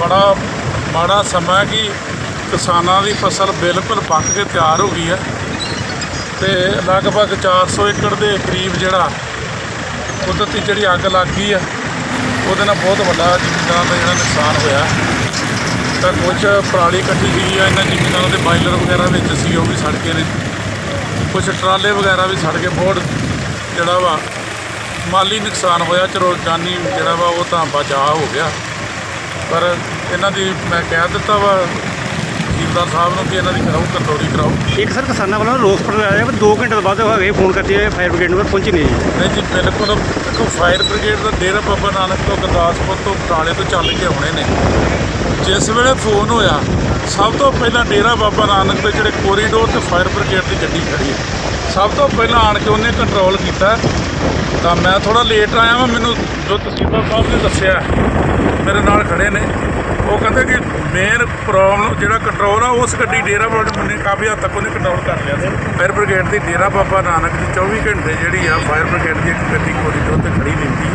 ਬੜਾ ਮਾੜਾ ਸਮਾਂ ਕਿ ਕਿਸਾਨਾਂ ਦੀ ਫਸਲ ਬਿਲਕੁਲ ਪੱਕ ਕੇ ਤਿਆਰ ਹੋ ਗਈ ਹੈ। ਤੇ ਲਗਭਗ 400 ਏਕੜ ਦੇ ਕਰੀਬ ਜਿਹੜਾ ਕੁਦਰਤੀ ਜਿਹੜੀ ਅੱਗ ਲੱਗ ਗਈ ਹੈ, ਉਹਦੇ ਨਾਲ ਬਹੁਤ ਵੱਡਾ ਜ਼ਿਮੀਂਦਾਰਾਂ ਦਾ ਜਿਹੜਾ ਨੁਕਸਾਨ ਹੋਇਆ ਤਾਂ ਕੁਝ ਪਰਾਲੀ ਇਕੱਠੀ ਗਈ ਆ ਇਹਨਾਂ ਜ਼ਿਮੀਂਦਾਰਾਂ ਦੇ ਬਾਇਲਰ ਵਗੈਰਾ ਵਿੱਚ ਸੀ, ਉਹ ਵੀ ਸੜ ਗਏ ਨੇ। ਕੁਝ ਟਰਾਲੇ ਵਗੈਰਾ ਵੀ ਸੜ ਕੇ ਬਹੁਤ ਜਿਹੜਾ ਵਾ ਮਾਲੀ ਨੁਕਸਾਨ ਹੋਇਆ ਚਲੋ ਜਾਨੀ ਜਿਹੜਾ ਵਾ ਉਹ ਤਾਂ ਬਚਾਅ ਹੋ ਗਿਆ। ਪਰ ਇਹਨਾਂ ਦੀ ਮੈਂ ਕਹਿ ਦਿੱਤਾ ਵਾ ਤਹਿਸੀਲਦਾਰ ਸਾਹਿਬ ਨੂੰ ਕਿ ਇਹਨਾਂ ਦੀ ਕਰਾਓ ਕੰਟਰੋਲੀ ਕਰਾਓ। ਇੱਕ ਸਰ ਕਿਸਾਨਾਂ ਵੱਲੋਂ ਰੋਸ ਪ੍ਰਗਟਾਇਆ ਪਰ 2 ਘੰਟੇ ਤੋਂ ਬਾਅਦ ਹੋ ਗਏ ਫੋਨ ਕਰਤੇ ਫਾਇਰ ਬ੍ਰਿਗੇਡ ਨੂੰ ਪਰ ਪਹੁੰਚੀ ਨਹੀਂ ਜੀ। ਨਹੀਂ ਜੀ ਬਿਲਕੁਲ ਦੇਖੋ ਫਾਇਰ ਬ੍ਰਿਗੇਡ ਦਾ ਡੇਰਾ ਬਾਬਾ ਨਾਨਕ ਤੋਂ ਗੁਰਦਾਸਪੁਰ ਤੋਂ ਬਟਾਲੇ ਤੋਂ ਚੱਲ ਕੇ ਆਉਣੇ ਨੇ। ਜਿਸ ਵੇਲੇ ਫੋਨ ਹੋਇਆ ਸਭ ਤੋਂ ਪਹਿਲਾਂ ਡੇਰਾ ਬਾਬਾ ਨਾਨਕ ਦੇ ਜਿਹੜੇ ਕੋਰੀਡੋਰ ਤੇ ਫਾਇਰ ਬ੍ਰਿਗੇਡ ਦੀ ਗੱਡੀ ਖੜੀ ਹੈ। ਸਭ ਤੋਂ ਪਹਿਲਾਂ ਆਣ ਕੇ ਉਹਨੇ ਕੰਟਰੋਲ ਕੀਤਾ। ਤਾਂ ਮੈਂ ਥੋੜਾ ਲੇਟ ਆਇਆ ਵਾਂ, ਮੈਨੂੰ ਜੋ ਤਹਿਸੀਲਦਾਰ ਸਾਹਿਬ ਨੇ ਦੱਸਿਆ, ਮੇਰੇ ਨਾਲ ਖੜੇ ਨੇ। ਉਹ ਕਹਿੰਦੇ ਕਿ ਮੇਨ ਪ੍ਰੋਬਲਮ ਜਿਹੜਾ ਕੰਟਰੋਲ ਆ, ਉਸ ਗੱਡੀ ਡੇਰਾ ਬਾਬਾ ਮੁੰਨੇ ਕਾਫੀ ਹੱਦ ਤੱਕ ਉਹਨੇ ਕੰਟਰੋਲ ਕਰ ਲਿਆ ਸੀ। ਫਾਇਰ ਬ੍ਰਿਗੇਡ ਦੀ ਡੇਰਾ ਬਾਬਾ ਨਾਨਕ ਦੀ 24 ਘੰਟੇ ਜਿਹੜੀ ਆ ਫਾਇਰ ਬ੍ਰਿਗੇਡ ਦੀ ਇੱਕ ਗੱਡੀ ਕੋਰੀਡੋਰ ਤੇ ਖੜੀ ਰਹਿੰਦੀ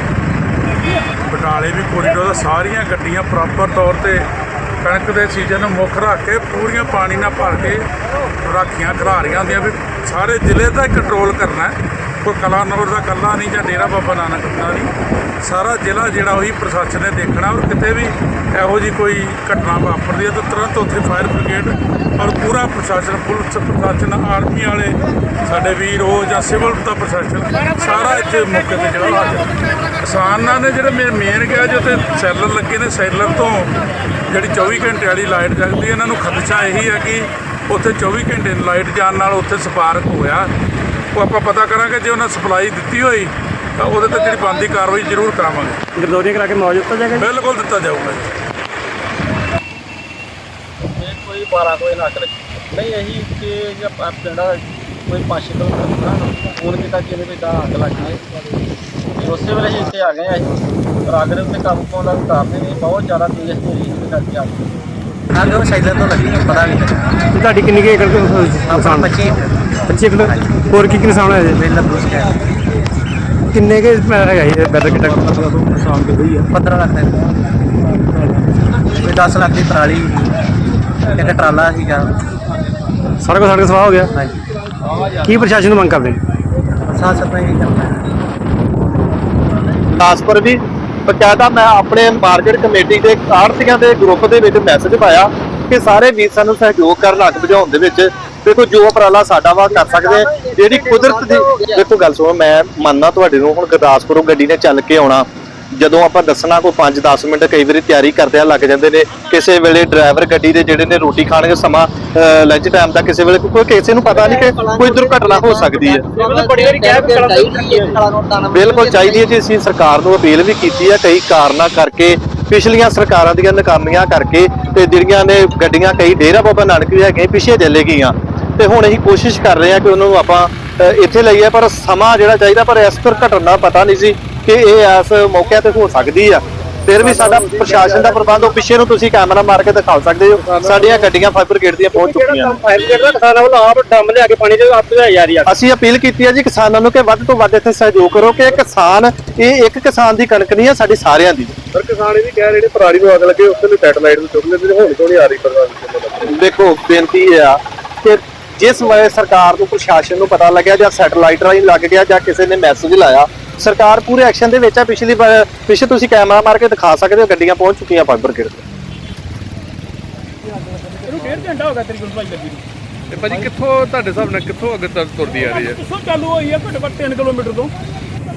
ਬਟਾਲੇ ਵੀ ਕੋਰੀਡੋਰ ਦਾ ਸਾਰੀਆਂ ਗੱਡੀਆਂ ਪ੍ਰੋਪਰ ਤੌਰ ਤੇ ਕਣਕ ਦੇ ਸੀਜ਼ਨ ਨੂੰ ਮੁੱਖ ਰੱਖ ਕੇ ਪੂਰੀਆਂ ਪਾਣੀ ਨਾਲ ਭਰ ਕੇ ਰਾਖੀਆਂ ਖਿਲਾਰੀਆਂ ਹੁੰਦੀਆਂ ਵੀ ਸਾਰੇ ਜ਼ਿਲ੍ਹੇ ਦਾ ਕੰਟਰੋਲ ਕਰਨਾ ਹੈ। ਕੋਈ ਕਲਾਨੌਰ ਦਾ ਕੱਲਾ ਨਹੀਂ ਜਾਂ ਡੇਰਾ ਬਾਬਾ ਨਾਨਕ ਦਾ ਨਹੀਂ। ਸਾਰਾ ਜ਼ਿਲ੍ਹਾ ਜਿਹੜਾ ਉਹੀ ਪ੍ਰਸ਼ਾਸਨ ਨੇ ਦੇਖਣਾ ਔਰ ਕਿਤੇ ਵੀ ਇਹੋ ਜੀ ਕੋਈ ਘਟਨਾ ਵਾਪਰਦੀ ਹੈ ਤਾਂ ਤੁਰੰਤ ਉੱਥੇ ਫਾਇਰ ਬ੍ਰਿਗੇਡ ਔਰ ਪੂਰਾ ਪ੍ਰਸ਼ਾਸਨ, ਪੁਲਿਸ ਪ੍ਰਸ਼ਾਸਨ ਆਰਮੀ ਵਾਲੇ, ਸਾਡੇ ਵੀਰ, ਉਹ ਜਾਂ ਸਿਵਲ ਦਾ ਪ੍ਰਸ਼ਾਸਨ, ਸਾਰਾ ਇੱਥੇ ਮੌਕੇ ਤੇ ਜਿਹੜਾ ਹਾਜ਼ਰ ਕਿਸਾਨਾਂ ਨੇ ਜਿਹੜੇ ਮੇਨ ਮੇਨ ਗਿਆ ਜੋ ਤੇ ਸੈਲਰ ਲੱਗੇ ਨੇ। ਸੈਲਰ ਤੋਂ ਜਿਹੜੀ 24 ਘੰਟੇ ਵਾਲੀ ਲਾਈਟ ਜਗਦੀ ਹੈ। ਇਹਨਾਂ ਨੂੰ ਖਦਸ਼ਾ ਇਹੀ ਹੈ ਕਿ ਉੱਥੇ 24 ਘੰਟੇ ਲਾਈਟ ਜਾਣ ਨਾਲ ਉੱਥੇ ਸਪਾਰਕ ਹੋਇਆ। ਉਹ ਆਪਾਂ ਪਤਾ ਕਰਾਂਗੇ ਜੇ ਉਹਨਾਂ ਸਪਲਾਈ ਦਿੱਤੀ ਹੋਈ ਤਾਂ ਉਹਦੇ ਤੇ ਜਿਹੜੀ ਬਣਦੀ ਕਾਰਵਾਈ ਜ਼ਰੂਰ ਕਰਾਵਾਂਗੇ। ਗਰਦੌਰੀ ਕਰਾ ਕੇ ਮੌਜੂਦ ਦਿੱਤਾ ਜਾਏਗਾ ਬਿਲਕੁਲ ਦਿੱਤਾ ਜਾਊਗਾ ਕੋਈ 12 ਕੋਈ ਨਾ ਕਰ ਨਹੀਂ ਇਹੀ ਕਿ ਜੇ ਆਪਾਂ ਪਿੰਡਾ ਕੋਈ 5 ਕਿਲੋਮੀਟਰ ਨਾ ਫੋਨ ਕੀਤਾ ਕਿ ਇਹਦੇ ਵਿੱਚ ਅੱਗ ਲੱਗ ਗਈ। ਹੈ। ਉਸੇ ਵੇਲੇ ਹੀ ਇੱਥੇ ਆ ਗਏ ਆ ਅਸੀਂ ਪਰ ਅੱਗ ਦੇ ਉੱਤੇ ਕਾਬੂ ਪਾਉਣ ਦਾ ਕਾਰਨ ਨਹੀਂ ਬਹੁਤ ਜ਼ਿਆਦਾ ਤੇਜ਼ ਹਨੇਰੀ ਜਿਹਦੇ ਕਰਕੇ ਅੱਗ ਲੱਗੀ। ਅੱਗ ਉਹ ਸਾਈਡਰ ਤੋਂ ਲੱਗੀ ਪਤਾ ਨਹੀਂ। ਲੱਗਾ ਤੇ ਤੁਹਾਡੀ ਕਿੰਨੀ ਕੁ ਏਕੜ ਦੇ ਨੁਕਸਾਨ 25 25 ਕਿਲੋ ਹੋਰ ਕੀ ਕੀ ਨੁਕਸਾਨ ਹੋਇਆ ਜੀ? ਬਿੱਲ ਬੂਸ ਗਿਆ ਕਿੰਨੇ ਕੇ ਹੈਗਾ ਇਹ ਬੈਦਰ ਕਿੱਟਾ ਨੁਕਸਾਨ ਦੇ ਹੋਈ ਆ। 15 ਲੱਖ ਦਾ ਕੋਈ 10 ਲੱਖ ਦੀ ਪਰਾਲੀ ਇੱਕ ਟਰਾਲਾ ਸੀਗਾ। ਸਾਰਾ ਕੁਝ ਸਾਡੇ ਸਵਾਹ ਹੋ ਗਿਆ? ਹਾਂਜੀ। ਕੀ ਪ੍ਰਸ਼ਾਸਨ ਨੂੰ ਮੰਗ ਕਰਦੇ? ਨੇ ਸਾਥ ਵੀ ਬਕਾਇਦਾ ਮੈਂ ਆਪਣੇ ਮਾਰਕੀਟ ਕਮੇਟੀ ਦੇ ਆੜਤੀਆਂ ਦੇ ਗਰੁੱਪ ਦੇ ਵਿੱਚ ਮੈਸੇਜ ਪਾਇਆ ਕਿ ਸਾਰੇ ਵੀਰ ਸਾਨੂੰ ਸਹਿਯੋਗ ਕਰਨ ਅੱਗ ਬੁਝਾਉਣ ਦੇ ਵਿੱਚ ਦੇਖੋ ਜੋ ਉਪਰਾਲਾ ਸਾਡਾ ਵਾ ਕਰ ਸਕਦੇ ਆ। ਜਿਹੜੀ ਕੁਦਰਤ ਦੀ ਦੇਖੋ ਗੱਲ ਸੁਣੋ, ਮੈਂ ਮੰਨਣਾ ਤੁਹਾਡੇ ਨੂੰ, ਹੁਣ ਗੁਰਦਾਸਪੁਰੋਂ ਗੱਡੀ ਨੇ ਚੱਲ ਕੇ ਆਉਣਾ ਜਦੋਂ ਆਪਾਂ ਦੱਸਣਾ ਕੋਈ 5-10 ਮਿੰਟ ਕਈ ਵਾਰੀ ਤਿਆਰੀ ਕਰਦਿਆਂ ਲੱਗ ਜਾਂਦੇ ਨੇ। ਕਿਸੇ ਵੇਲੇ ਡਰਾਈਵਰ ਗੱਡੀ ਦੇ ਜਿਹੜੇ ਨੇ ਰੋਟੀ ਖਾਣਗੇ ਸਮਾਂ ਲੰਚ ਟਾਈਮ ਦਾ ਕਿਸੇ ਵੇਲੇ ਕੋਈ ਕਿਸੇ ਨੂੰ ਪਤਾ ਨਹੀਂ ਕਿ ਕੋਈ ਦੁਰਘਟਨਾ ਹੋ ਸਕਦੀ ਹੈ। ਬਿਲਕੁਲ ਚਾਹੀਦੀ ਹੈ ਜੀ ਅਸੀਂ ਸਰਕਾਰ ਨੂੰ ਅਪੀਲ ਵੀ ਕੀਤੀ ਹੈ ਕਈ ਕਾਰਨਾਂ ਕਰਕੇ ਪਿਛਲੀਆਂ ਸਰਕਾਰਾਂ ਦੀਆਂ ਨਾਕਾਮੀਆਂ ਕਰਕੇ ਤੇ ਜਿਹੜੀਆਂ ਨੇ ਗੱਡੀਆਂ ਕਈ ਡੇਰਾ ਬਾਬਾ ਨਾਨਕ ਵੀ ਹੈਗੇ ਪਿੱਛੇ ਚੱਲੇ ਗਈਆਂ। ਤੇ ਹੁਣ ਅਸੀਂ ਕੋਸ਼ਿਸ਼ ਕਰ ਰਹੇ ਹਾਂ ਕਿ ਉਹਨਾਂ ਨੂੰ ਆਪਾਂ ਇੱਥੇ ਲਈਏ ਪਰ ਸਮਾਂ ਜਿਹੜਾ ਚਾਹੀਦਾ ਪਰ ਇਸ ਦੁਰਘਟਨਾ ਪਤਾ ਨਹੀਂ ਸੀ। ਕਿ ਇਹ ਇਸ ਮੌਕੇ ਤੇ ਹੋ ਸਕਦੀ ਆ। ਫਿਰ ਵੀ ਸਾਡਾ ਪ੍ਰਸ਼ਾਸਨ ਦਾ ਪ੍ਰਬੰਧ ਉਹ ਪਿੱਛੇ ਨੂੰ ਤੁਸੀਂ ਕੈਮਰਾ ਮਾਰ ਕੇ ਦਿਖਾ ਸਕਦੇ ਹੋ। ਸਾਡੀਆਂ ਗੱਡੀਆਂ ਫਾਇਰ ਬ੍ਰਿਗੇਡ ਦੀਆਂ ਪਹੁੰਚ ਚੁੱਕੀਆਂ ਨੇ। ਫਾਇਰ ਬ੍ਰਿਗੇਡ ਦਾ ਕਿਸਾਨਾਂ ਵੱਲੋਂ ਆਪ ਡੰਮ ਲਿਆ ਕੇ ਪਾਣੀ ਦੇ ਆਪ ਭਜਾਈ ਜਾ ਰਹੀ ਆ। ਅਸੀਂ ਅਪੀਲ ਕੀਤੀ ਹੈ ਜੀ ਕਿਸਾਨਾਂ ਨੂੰ ਕਿ ਵੱਧ ਤੋਂ ਵੱਧ ਇੱਥੇ ਸਹਿਯੋਗ ਕਰੋ ਕਿ ਕਿਸਾਨ ਇਹ ਇੱਕ ਕਿਸਾਨ ਦੀ ਕਣਕ ਨਹੀਂ ਹੈ ਸਾਡੀ ਸਾਰਿਆਂ ਦੀ। ਪਰ ਕਿਸਾਨ ਇਹ ਵੀ ਕਹਿ ਰਹੇ ਨੇ ਪਰਾਲੀ ਨੂੰ ਅੱਗ ਲੱਗੇ ਉਸ ਲਈ ਸੈਟਲਾਈਟ ਨੂੰ ਚੁੱਕ ਲੈਂਦੇ ਨੇ ਹੁਣ ਕਿਉਂ ਨਹੀਂ ਆ ਰਹੀ ਦੇਖੋ ਬੇਨਤੀ ਇਹ ਆ ਕਿ ਜਿਸ ਵੇਲੇ ਸਰਕਾਰ ਨੂੰ ਪ੍ਰਸ਼ਾਸਨ ਨੂੰ ਪਤਾ ਲੱਗਿਆ ਜਾਂ ਸੈਟਲਾਈਟ ਰਾਹੀਂ ਲੱਗ ਗਿਆ ਜਾਂ ਕਿਸੇ ਨੇ ਮੈਸੇਜ ਲਾਇਆ ਸਰਕਾਰ ਪੂਰੇ ਐਕਸ਼ਨ ਦੇ ਵਿੱਚ ਆ ਪਿਛਲੀ ਪਿੱਛੇ ਤੁਸੀਂ ਕੈਮਰਾ ਮਾਰ ਕੇ ਦਿਖਾ ਸਕਦੇ ਹੋ ਗੱਡੀਆਂ ਪਹੁੰਚ ਚੁੱਕੀਆਂ ਫਾਈਬਰ ਗੇਟ ਤੇ ਇਹਨੂੰ ਡੇਢ ਘੰਟਾ ਹੋ ਗਿਆ ਤੇਰੀ ਗੁਲਬਾਈ ਲੱਗੀ ਨੂੰ। ਤੇ ਭਾਜੀ ਕਿੱਥੋਂ ਤੁਹਾਡੇ ਹਿਸਾਬ ਨਾਲ ਕਿੱਥੋਂ ਅੱਗੇ ਤੱਕ ਤੁਰਦੀ ਆ ਰਹੀ ਹੈ? ਕਿਸੋਂ ਚਾਲੂ ਹੋਈ ਆ ਘੱਟੋ ਘੱਟ 3 ਕਿਲੋਮੀਟਰ ਤੋਂ।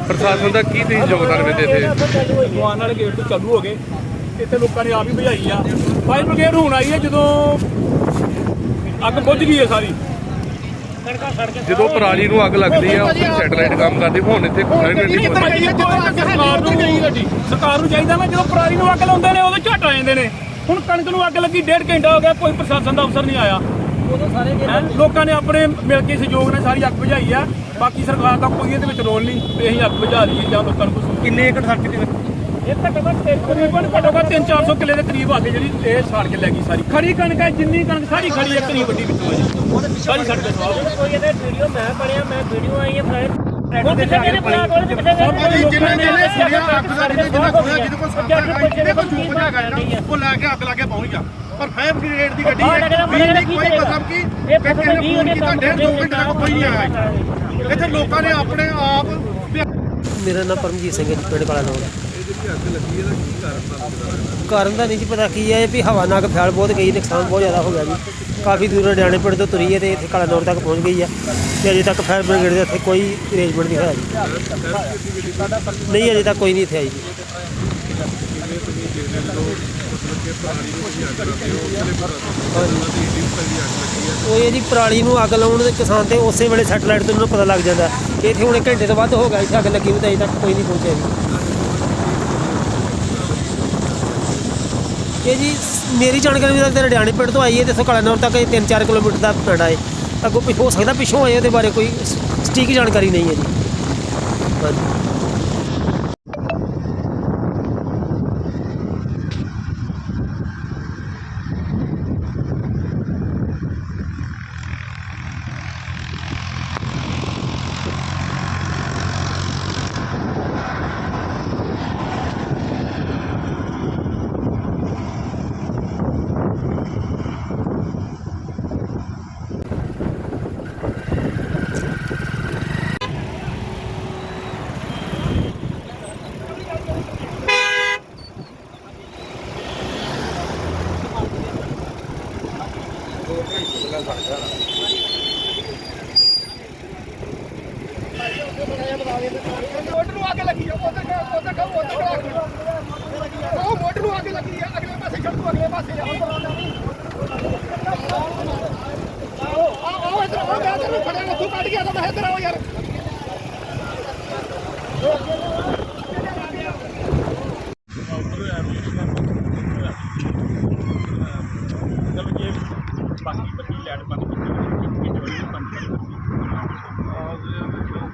ਪ੍ਰਸ਼ਾਸਨ ਦਾ ਕੀ ਤੁਸੀਂ ਯੋਗਦਾਨ ਵੇਦੇ ਇੱਥੇ ਦੁਆਨ ਵਾਲੇ ਗੇਟ ਤੋਂ ਚਾਲੂ ਹੋ ਗਏ। ਇੱਥੇ ਲੋਕਾਂ ਨੇ ਆਪ ਹੀ ਭਜਾਈ ਆ। ਫਾਇਰ ਬ੍ਰਿਗੇਡ ਹੁਣ ਆਈ ਹੈ ਜਦੋਂ ਅੱਗ ਬੁੱਝ ਗਈ ਹੈ ਸਾਰੀ। ਜਦੋਂ ਪਰਾਲੀ ਨੂੰ ਅੱਗ ਲੱਗਦੀ ਆ ਉਸ ਸੈਟਲਾਈਟ ਕੰਮ ਕਰਦੀ। ਹੁਣ ਇੱਥੇ ਕੋਈ ਨਹੀਂ ਸਰਕਾਰ ਨੂੰ ਚਾਹੀਦਾ ਸਰਕਾਰ ਨੂੰ ਚਾਹੀਦਾ ਵਾ ਜਦੋਂ ਪਰਾਲੀ ਨੂੰ ਅੱਗ ਲਾਉਂਦੇ ਨੇ ਉਦੋਂ ਝਟ ਆ ਜਾਂਦੇ ਨੇ। ਹੁਣ ਕਣਕ ਨੂੰ ਅੱਗ ਲੱਗੀ ਡੇਢ ਘੰਟਾ ਹੋ ਗਿਆ ਕੋਈ ਪ੍ਰਸ਼ਾਸਨ ਦਾ ਅਫਸਰ ਨਹੀਂ ਆਇਆ? ਲੋਕਾਂ ਨੇ ਆਪਣੇ ਮਿਲ ਕੇ ਸਹਿਯੋਗ ਨਾਲ ਸਾਰੀ ਅੱਗ ਬੁਝਾਈ ਆ। ਬਾਕੀ ਸਰਕਾਰ ਦਾ ਕੋਈ ਇਹਦੇ ਵਿੱਚ ਰੋਲ ਨਹੀਂ ਵੀ ਅਸੀਂ ਅੱਗ ਬੁਝਾ ਲਈਏ ਜਾਂ ਲੋਕਾਂ ਨੂੰ ਕਿੰਨੇ ਏਕੜ ਸੜਕ ਤੇ ਇਹ ਘੱਟੋ ਘੱਟ ਤਕਰੀਬਨ ਘੱਟੋ ਘੱਟ 3-400 ਕਿੱਲੇ ਦੇ ਕਰੀਬ ਆ ਕੇ ਜਿਹੜੀ ਇਹ ਸਾੜ ਕੇ ਲੈ ਗਈ ਸਾਰੀ। ਖੜੀ ਕਣਕ ਹੈ ਜਿੰਨੀ ਕਣਕ ਸਾਰੀ ਖੜੀ ਹੈ ਕਰੀਬ ਵੱਡੀ ਵਿੱਚੋਂ ਹੈ ਜੀ। ਸਾਰੀ ਸੜ ਕੇ ਸਵਾਹ ਕੋਈ ਇਹਦੇ ਵੀਡੀਓ ਮੈਂ ਬਣਿਆ ਮੈਂ ਵੀਡੀਓ ਆਈ ਹੈ ਫਾਇਰ ਉਹ ਕਿਸੇ ਨੇ ਬਣਾ ਕੋਲ ਕਿਸੇ ਨੇ ਜਿੰਨੇ ਜਿਹਨੇ ਸੁਣਿਆ ਅੱਗ ਦਾ ਜਿਹਨੇ ਖੋਇਆ ਜਿਹਦੇ ਕੋਲ ਸਰਕਾਰ ਜਿਹਦੇ ਕੋਲ ਜੂਪ ਜਾ ਗਿਆ ਉਹ ਲੈ ਕੇ ਅੱਗ ਲਾ ਕੇ ਪਹੁੰਚ ਗਿਆ। ਪਰ ਫਾਇਰ ਬ੍ਰਿਗੇਡ ਦੀ ਗੱਡੀ ਹਾਂ, ਲੱਗਦਾ ਵੀ ਨਹੀਂ ਕੀ ਕੋਈ ਕਰੇਗਾ? ਮਤਲਬ ਕਿ ਇਹ ਕਿ ਕਿਸੇ ਨੇ ਫੋਨ ਕੀਤਾ ਡੇਢ ਦੋ ਘੰਟੇ ਤੱਕ ਕੋਈ ਨਹੀਂ ਆਇਆ ਇੱਥੇ ਲੋਕਾਂ ਨੇ ਆਪਣੇ ਆਪ ਮੇਰਾ ਨਾਮ ਪਰਮਜੀਤ ਸਿੰਘ ਹੈ ਜੀ, ਪਿੰਡ ਕਾਲਾ ਨੌਰ। ਕਾਰਨ ਦਾ ਨਹੀਂ ਜੀ ਪਤਾ ਕੀ ਹੈ ਵੀ ਹਵਾ ਨਾਲ ਫੈਲ ਬਹੁਤ ਗਈ ਨੁਕਸਾਨ ਬਹੁਤ ਜ਼ਿਆਦਾ ਹੋ ਗਿਆ ਜੀ। ਕਾਫੀ ਦੂਰ ਹਰਿਆਣੇ ਪਿੰਡ ਤੋਂ ਤੁਰੀ ਹੈ ਤੇ ਇੱਥੇ ਕਾਲਾ ਨੌਰ ਤੱਕ ਪਹੁੰਚ ਗਈ ਹੈ ਤੇ ਅਜੇ ਤੱਕ ਫਾਇਰ ਬ੍ਰਿਗੇਡ ਦੇ ਇੱਥੇ ਕੋਈ ਅਰੇਂਜਮੈਂਟ ਨਹੀਂ ਹੋਇਆ ਜੀ। ਨਹੀਂ, ਅਜੇ ਤੱਕ ਕੋਈ ਨਹੀਂ ਇੱਥੇ ਆਈ ਜੀ। ਉਹ ਇਹ ਜੀ ਪਰਾਲੀ ਨੂੰ ਅੱਗ ਲਾਉਣ ਦੇ ਕਿਸਾਨ ਤੇ ਉਸੇ ਵੇਲੇ ਸੈਟਲਾਈਟ ਤੋਂ ਉਹਨੂੰ ਪਤਾ ਲੱਗ ਜਾਂਦਾ ਇੱਥੇ ਹੁਣ ਇੱਕ ਘੰਟੇ ਤੋਂ ਵੱਧ ਹੋ ਗਿਆ, ਇੱਥੇ ਅੱਗ ਲੱਗੀ ਨੂੰ ਤਾਂ ਅਜੇ ਤੱਕ ਕੋਈ ਨਹੀਂ ਪਹੁੰਚਿਆ ਜੀ। ਇਹ ਜੀ, ਮੇਰੀ ਜਾਣਕਾਰੀ ਮੁਤਾਬਕ ਤੇ ਰੜਿਆਣੇ ਪਿੰਡ ਤੋਂ ਆਈ ਹੈ ਤੇ ਇੱਥੋਂ ਕਲਾਨੌਰ ਤੱਕ ਇਹ 3-4 ਕਿਲੋਮੀਟਰ ਦਾ ਪਿੰਡ ਹੈ ਅੱਗੋਂ ਪਿੱਛੋਂ ਹੋ ਸਕਦਾ ਪਿੱਛੋਂ ਆਏ ਉਹਦੇ ਬਾਰੇ ਕੋਈ ਸਟੀਕ ਜਾਣਕਾਰੀ ਨਹੀਂ ਹੈ ਜੀ। ਹਾਂਜੀ। ਮੋਟਰ ਨੂੰ ਅੱਗ ਲੱਗੀ ਆ ਉਧਰ ਉਧਰ ਉਧਰ ਉਹ ਮੋਟਰ ਨੂੰ ਅੱਗ ਲੱਗੀ ਆ ਅਗਲੇ ਪਾਸੇ ਛੱਡ ਤੂੰ ਅਗਲੇ ਪਾਸੇ ਆ ਆਓ ਆਓ ਇਧਰ ਆਓ, ਮੈਂ ਤੈਨੂੰ ਫੜਿਆ ਤੂੰ ਕੱਢ ਗਿਆ ਤਾਂ ਮੈਂ ਇਧਰ ਆਓ ਯਾਰ ਬਾਕੀ ਬੱਤੀ ਲੈਟ ਬੰਦ ਕੀਤੀ ਕਿ ਜੋੜੀ ਬੰਦ ਕਰੀ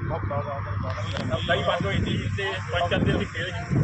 ਹਫਤਾ ਦਾ ਬੰਦ ਹੋਈ ਸੀ ਤੇ ਪੰਜ ਚਾਰ ਦਿਨ ਦੀ ਖੇਡ। ਸੀ